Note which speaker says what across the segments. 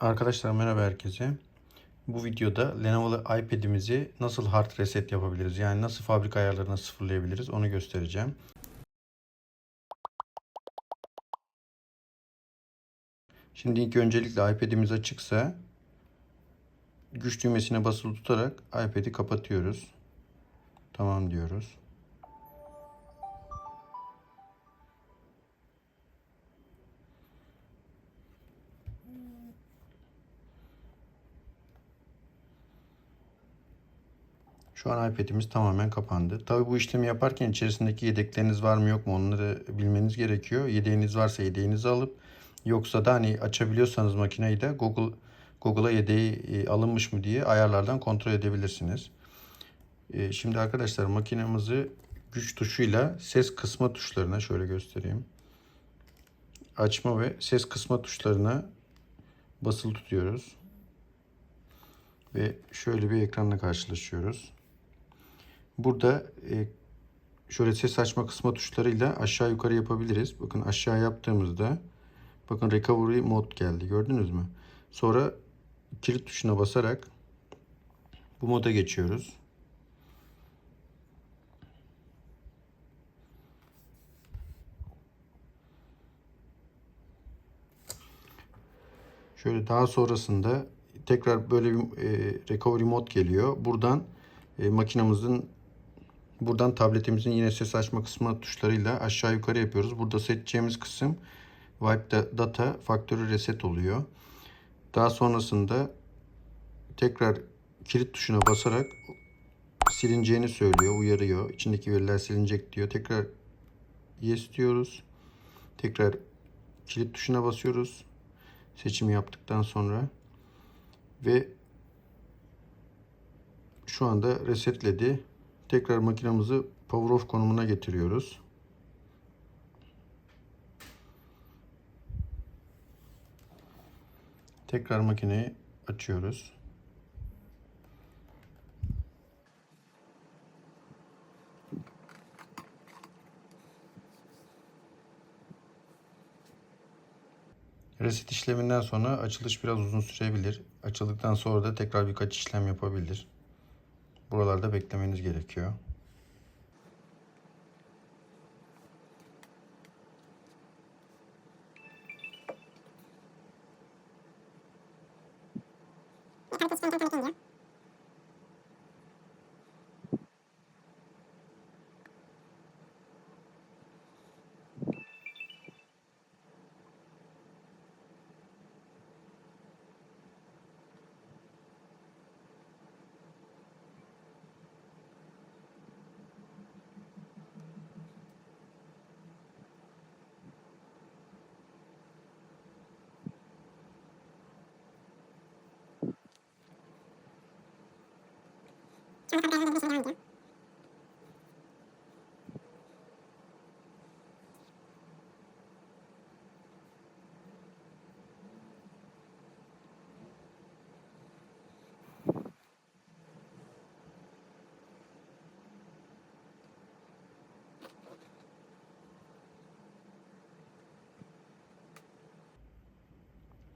Speaker 1: Arkadaşlar merhaba herkese. Bu videoda Lenovo iPad'imizi nasıl hard reset yapabiliriz? Yani nasıl fabrika ayarlarını sıfırlayabiliriz onu göstereceğim. Şimdi ilk öncelikle iPad'imiz açıksa güç düğmesine basılı tutarak iPad'i kapatıyoruz. Tamam diyoruz. Şu an iPad'imiz tamamen kapandı. Tabi bu işlemi yaparken içerisindeki yedekleriniz var mı yok mu onları bilmeniz gerekiyor. Yedeğiniz varsa yedeğinizi alıp yoksa da hani açabiliyorsanız makineyi de Google Google'a yedeği e, alınmış mı diye ayarlardan kontrol edebilirsiniz. E, Şimdi arkadaşlar makinemizi güç tuşuyla ses kısma tuşlarına şöyle göstereyim. Açma ve ses kısma tuşlarına basılı tutuyoruz. Ve şöyle bir ekranla karşılaşıyoruz. Burada e, şöyle ses açma kısma tuşlarıyla aşağı yukarı yapabiliriz. Bakın aşağı yaptığımızda bakın recovery mod geldi. Gördünüz mü? Sonra kilit tuşuna basarak bu moda geçiyoruz. Şöyle daha sonrasında tekrar böyle bir e, recovery mod geliyor. Buradan e, makinamızın buradan tabletimizin yine ses açma kısmı tuşlarıyla aşağı yukarı yapıyoruz. Burada seçeceğimiz kısım wipe data factory reset oluyor. Daha sonrasında tekrar kilit tuşuna basarak silineceğini söylüyor, uyarıyor. İçindeki veriler silinecek diyor. Tekrar yes diyoruz. Tekrar kilit tuşuna basıyoruz. Seçimi yaptıktan sonra ve şu anda resetledi. Tekrar makinamızı power off konumuna getiriyoruz. Tekrar makineyi açıyoruz. Reset işleminden sonra açılış biraz uzun sürebilir. Açıldıktan sonra da tekrar birkaç işlem yapabilir. Buralarda beklemeniz gerekiyor.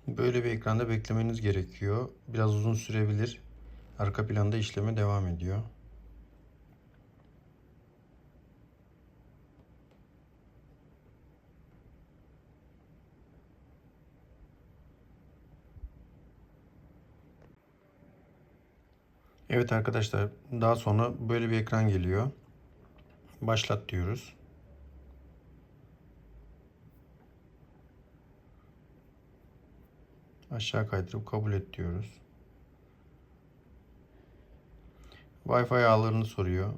Speaker 1: Böyle bir ekranda beklemeniz gerekiyor. Biraz uzun sürebilir. Arka planda işleme devam ediyor. Evet arkadaşlar daha sonra böyle bir ekran geliyor. Başlat diyoruz. Aşağı kaydırıp kabul et diyoruz. Wi-Fi ağlarını soruyor.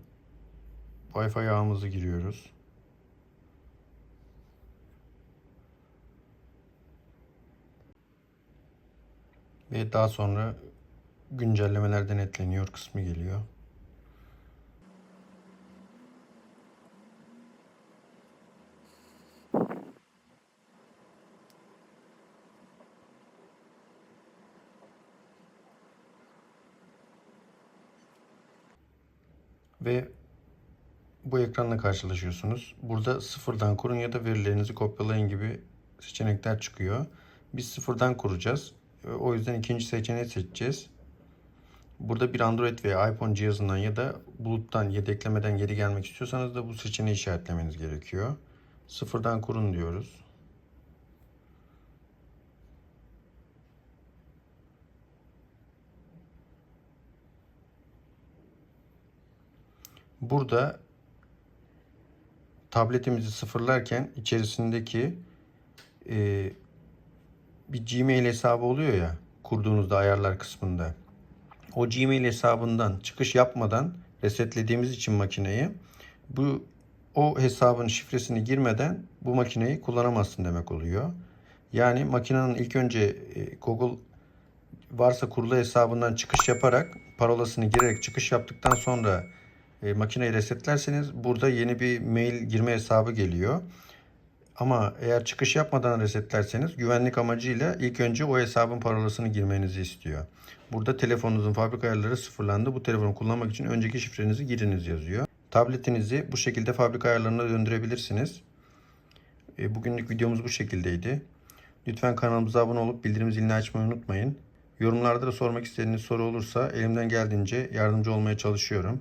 Speaker 1: Wi-Fi ağımızı giriyoruz. Ve daha sonra güncellemeler denetleniyor kısmı geliyor. Ve bu ekranla karşılaşıyorsunuz. Burada sıfırdan kurun ya da verilerinizi kopyalayın gibi seçenekler çıkıyor. Biz sıfırdan kuracağız. O yüzden ikinci seçeneği seçeceğiz. Burada bir Android veya iPhone cihazından ya da buluttan yedeklemeden geri gelmek istiyorsanız da bu seçeneği işaretlemeniz gerekiyor. Sıfırdan kurun diyoruz. Burada tabletimizi sıfırlarken içerisindeki e, bir Gmail hesabı oluyor ya kurduğunuzda ayarlar kısmında. O Gmail hesabından çıkış yapmadan resetlediğimiz için makineyi bu o hesabın şifresini girmeden bu makineyi kullanamazsın demek oluyor. Yani makinenin ilk önce e, Google varsa kurulu hesabından çıkış yaparak parolasını girerek çıkış yaptıktan sonra e, makineyi resetlerseniz burada yeni bir mail girme hesabı geliyor. Ama eğer çıkış yapmadan resetlerseniz güvenlik amacıyla ilk önce o hesabın parolasını girmenizi istiyor. Burada telefonunuzun fabrika ayarları sıfırlandı. Bu telefonu kullanmak için önceki şifrenizi giriniz yazıyor. Tabletinizi bu şekilde fabrika ayarlarına döndürebilirsiniz. E, Bugünlük videomuz bu şekildeydi. Lütfen kanalımıza abone olup bildirim zilini açmayı unutmayın. Yorumlarda da sormak istediğiniz soru olursa elimden geldiğince yardımcı olmaya çalışıyorum.